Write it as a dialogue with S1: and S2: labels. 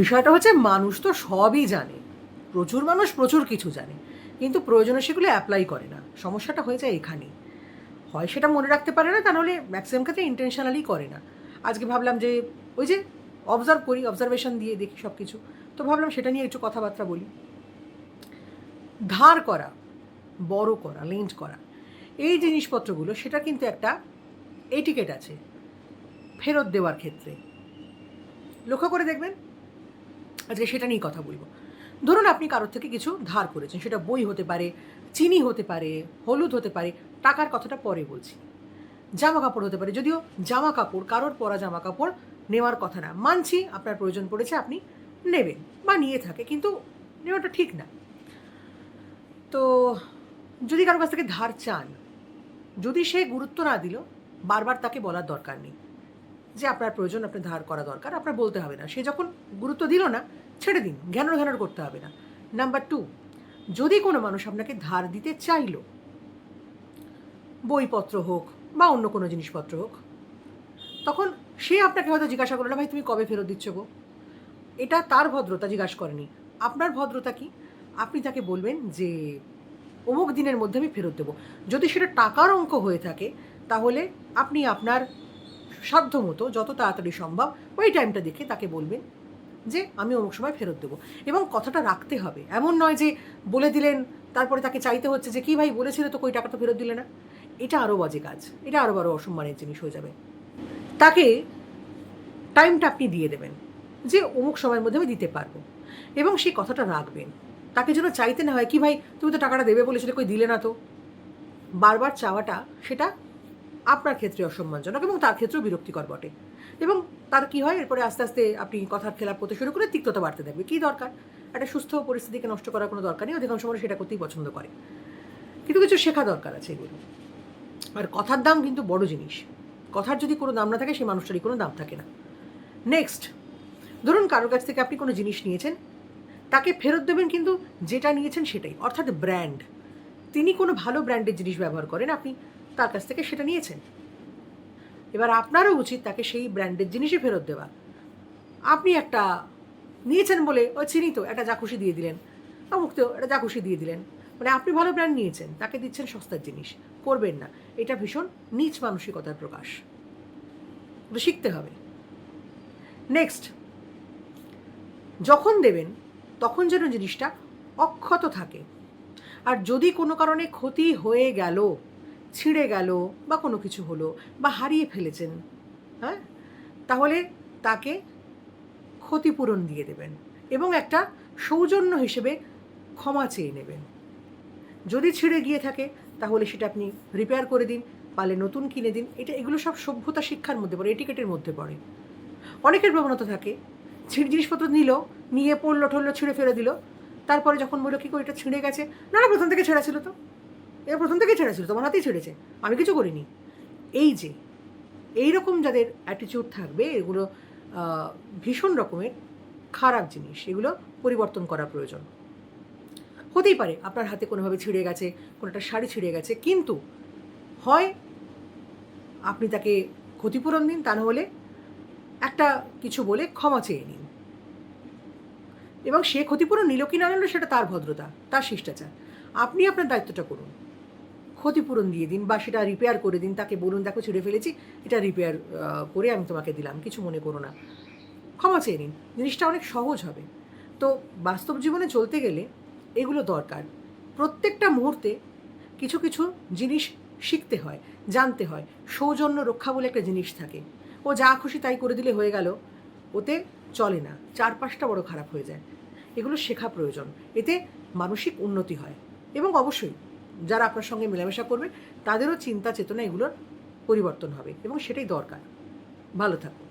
S1: বিষয়টা হচ্ছে মানুষ তো সবই জানে। প্রচুর মানুষ প্রচুর কিছু জানে, কিন্তু প্রয়োজনে সেগুলো অ্যাপ্লাই করে না। সমস্যাটা হয়ে যায় এখানেই। হয় সেটা মনে রাখতে পারে না, তা নাহলে ম্যাক্সিমাম ক্ষেত্রে ইন্টেনশনালি করে না। আজকে ভাবলাম যে, ওই যে অবজার্ভ করি অবজারভেশন দিয়ে দেখি সব কিছু তো ভাবলাম সেটা নিয়ে একটু কথাবার্তা বলি। ধার করা, বড় করা লেন্ট করা, এই জিনিসপত্রগুলো, সেটা কিন্তু একটা এটিকেট আছে, ফেরত দেওয়ার ক্ষেত্রে। লক্ষ্য করে দেখবেন আজকে সেটা নিয়েই কথা বলব। ধরুন আপনি কারোর থেকে কিছু ধার করেছেন, সেটা বই হতে পারে, চিনি হতে পারে, হলুদ হতে পারে, টাকার কথাটা পরে বলছি। জামা কাপড় হতে পারে, যদিও জামা কাপড় কারোর পরা জামা কাপড় নেওয়ার কথা না। মানছি আপনার প্রয়োজন পড়েছে, আপনি নেবেন বা নিয়ে থাকে, কিন্তু নেওয়াটা ঠিক না। তো যদি কারোর কাছ থেকে ধার চান, যদি সে গুরুত্ব না দিল, বারবার তাকে বলার দরকার নেই। যে আপনার প্রয়োজন আপনার ধার করা দরকার, আপনার বলতে হবে না। সে যখন গুরুত্ব দিল না, ছেড়ে দিন, ঘ্যানোর ঘ্যানোর করতে হবে না। নাম্বার টু যদি কোনো মানুষ আপনাকে ধার দিতে চাইলো, বইপত্র হোক বা অন্য কোনো জিনিসপত্র হোক, তখন সে আপনাকে হয়তো জিজ্ঞাসা করল না ভাই, তুমি কবে ফেরত দিচ্ছ গো? এটা তার ভদ্রতা জিজ্ঞাসা করেনি। আপনার ভদ্রতা কি? আপনি তাকে বলবেন যে, অমুক দিনের মধ্যে আমি ফেরত দেবো। যদি সেটা টাকার অঙ্ক হয়ে থাকে, তাহলে আপনি আপনার সাধ্য মতো যত তাড়াতাড়ি সম্ভব, ওই টাইমটা দেখে তাকে বলবেন যে, আমি অমুক সময় ফেরত দেবো। এবং কথাটা রাখতে হবে। এমন নয় যে, বলে দিলেন, তারপরে তাকে চাইতে হচ্ছে যে, কি ভাই বলেছিল তো কই টাকা তো ফেরত দিলে না? এটা আরও বাজে কাজ। এটা আরও বড় অসম্মানের জিনিস হয়ে যাবে। তাকে টাইমটা আপনি দিয়ে দেবেন যে, অমুক সময়ের মধ্যে আমি দিতে পারব। এবং সেই কথাটা রাখবেন। তাকে যেন চাইতে না হয়, কি ভাই, তুমি তো টাকাটা দেবে বলেছিলে কই দিলে না তো? বারবার চাওয়াটা, সেটা আপনার ক্ষেত্রে অসম্মানজনক এবং তার ক্ষেত্রেও বিরক্তিকর বটে। এবং তার কি হয়? এরপরে আস্তে আস্তে আপনি কথার খেলাপ করতে শুরু করে তিক্ততা বাড়তে থাকবে। কী দরকার? একটা সুস্থ পরিস্থিতিকে নষ্ট করার কোনো দরকার নেই। অধিকাংশ মানুষ সেটা করতেই পছন্দ করে। কিন্তু কিছু শেখা দরকার আছে এগুলো। আর কথার দাম কিন্তু বড় জিনিস। কথার যদি কোনো দাম না থাকে, সেই মানুষটারই কোনো দাম থাকে না। নেক্সট ধরুন কারোর কাছ থেকে আপনি কোনো জিনিস নিয়েছেন। তাকে ফেরত দেবেন কিন্তু যেটা নিয়েছেন সেটাই। অর্থাৎ ব্র্যান্ড তিনি কোনো ভালো ব্র্যান্ডের জিনিস ব্যবহার করেন। আপনি তার কাছ থেকে সেটা নিয়েছেন। এবার আপনারও উচিত তাকে সেই ব্র্যান্ডের জিনিসই ফেরত দেওয়া। আপনি একটা নিয়েছেন বলে, ও চিনি তো, একটা যা খুশি দিয়ে দিলেন। অমুক তো, একটা যা খুশি দিয়ে দিলেন। মানে আপনি ভালো ব্র্যান্ড নিয়েছেন, তাকে দিচ্ছেন সস্তার জিনিস। করবেন না। এটা ভীষণ নিচ মানসিকতার প্রকাশ। শিখতে হবে। নেক্সট যখন দেবেন, তখন যেন জিনিসটা অক্ষত থাকে। আর যদি কোনো কারণে ক্ষতি হয়ে গেল ছিঁড়ে গেল বা কোনো কিছু হলো বা হারিয়ে ফেলেছেন হ্যাঁ? তাহলে তাকে ক্ষতিপূরণ দিয়ে দেবেন এবং একটা সৌজন্য হিসেবে ক্ষমা চেয়ে নেবেন। যদি ছিঁড়ে গিয়ে থাকে, তাহলে সেটা আপনি রিপেয়ার করে দিন, পালে নতুন কিনে দিন। এটা, এগুলো সব সভ্যতা শিক্ষার মধ্যে পড়ে এটিকেটের মধ্যে পড়ে। অনেকের প্রবণতা থাকে, ছিঁড়ে জিনিসপত্র নিল, নিয়ে পড়ল ঠললো ছিঁড়ে ফেলে দিল, তারপরে যখন বলল, কি করে এটা ছিঁড়ে গেছে? না না, প্রথম থেকে ছেঁড়া ছিল তো। এটা প্রথম থেকেই ছেঁড়া ছিল তোমার হাতেই ছেড়েছে, আমি কিছু করিনি। এই যে এই রকম যাদের অ্যাটিটিউড থাকবে, এগুলো ভীষণ রকমের খারাপ জিনিস, এগুলো পরিবর্তন করা প্রয়োজন। হতেই পারে, আপনার হাতে কোনোভাবে ছিঁড়ে গেছে কোনো একটা শাড়ি ছিঁড়ে গেছে, কিন্তু হয় আপনি তাকে ক্ষতিপূরণ দিন, তা নাহলে একটা কিছু বলে ক্ষমা চেয়ে নিন। এবং সে ক্ষতিপূরণ নিল কি না নিল সেটা তার ভদ্রতা, তার শিষ্টাচার। আপনি আপনার দায়িত্বটা করুন। ক্ষতিপূরণ দিয়ে দিন বা সেটা রিপেয়ার করে দিন, তাকে বলুন, দেখো, ছিঁড়ে ফেলেছি, এটা রিপেয়ার করে আমি তোমাকে দিলাম, কিছু মনে করো না। ক্ষমা চেয়ে নিন, জিনিসটা অনেক সহজ হবে। তো বাস্তব জীবনে চলতে গেলে এগুলো দরকার। প্রত্যেকটা মুহূর্তে কিছু কিছু জিনিস শিখতে হয়, জানতে হয়। সৌজন্য রক্ষা বলে একটা জিনিস থাকে। ও যা খুশি তাই করে দিলে হয়ে গেল, ওতে চলে না, চারপাশটা বড় খারাপ হয়ে যায়। এগুলো শেখা প্রয়োজন, এতে মানসিক উন্নতি হয় এবং অবশ্যই যারা আপনার সঙ্গে মেলামেশা করবে, তাদেরও চিন্তা চেতনা এগুলোর পরিবর্তন হবে এবং সেটাই দরকার। ভালো থাকুন।